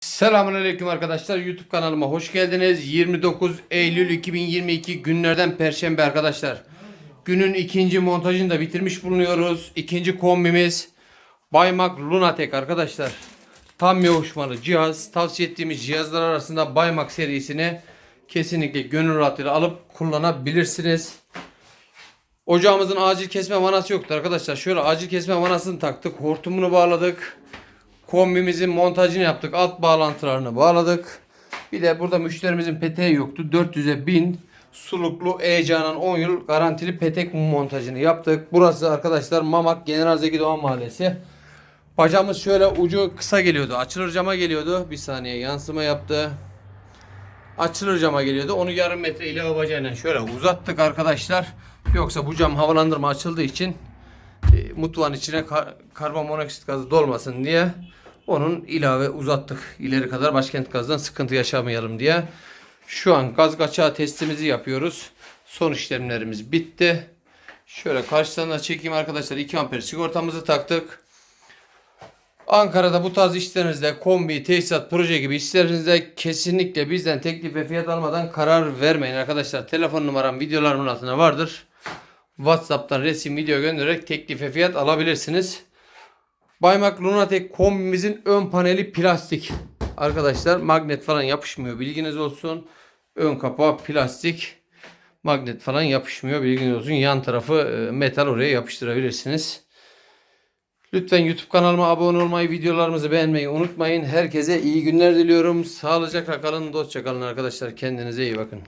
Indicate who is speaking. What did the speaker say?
Speaker 1: Selamünaleyküm arkadaşlar. YouTube kanalıma hoş geldiniz. 29 Eylül 2022 günlerden Perşembe arkadaşlar. Günün ikinci montajını da bitirmiş bulunuyoruz. İkinci kombimiz Baymak Lunatek arkadaşlar. Tam yoğuşmalı cihaz. Tavsiye ettiğimiz cihazlar arasında Baymak serisini kesinlikle gönül rahatlığıyla alıp kullanabilirsiniz. Ocağımızın acil kesme vanası yoktu arkadaşlar. Şöyle acil kesme vanasını taktık. Hortumunu bağladık. Kombimizin montajını yaptık. Alt bağlantılarını bağladık. Bir de burada müşterimizin peteği yoktu. 400'e 1000 suluklu E-Canan 10 yıl garantili petek montajını yaptık. Burası arkadaşlar Mamak General Zeki Doğan Mahallesi. Bacamız şöyle ucu kısa geliyordu. Açılır cama geliyordu. Bir saniye yansıma yaptı. Açılır cama geliyordu. Onu yarım metre ilave bacayla şöyle uzattık arkadaşlar. Yoksa bu cam havalandırma açıldığı için e, mutfağın içine kar- karbon monoksit gazı dolmasın diye onun ilave uzattık ileri kadar başkent gazdan sıkıntı yaşamayalım diye. Şu an gaz kaçağı testimizi yapıyoruz. Son işlemlerimiz bitti. Şöyle karşıdan da çekeyim arkadaşlar. 2 amper sigortamızı taktık. Ankara'da bu tarz işlerinizde kombi, tesisat, proje gibi işlerinizde kesinlikle bizden teklif ve fiyat almadan karar vermeyin arkadaşlar. Telefon numaram videolarımın altında vardır. WhatsApp'tan resim video göndererek teklif ve fiyat alabilirsiniz. Baymak Lunatek kombimizin ön paneli plastik. Arkadaşlar magnet falan yapışmıyor bilginiz olsun. Ön kapağı plastik. Magnet falan yapışmıyor bilginiz olsun. Yan tarafı e, metal oraya yapıştırabilirsiniz. Lütfen YouTube kanalıma abone olmayı, videolarımızı beğenmeyi unutmayın. Herkese iyi günler diliyorum. Sağlıcakla kalın, dostça kalın arkadaşlar. Kendinize iyi bakın.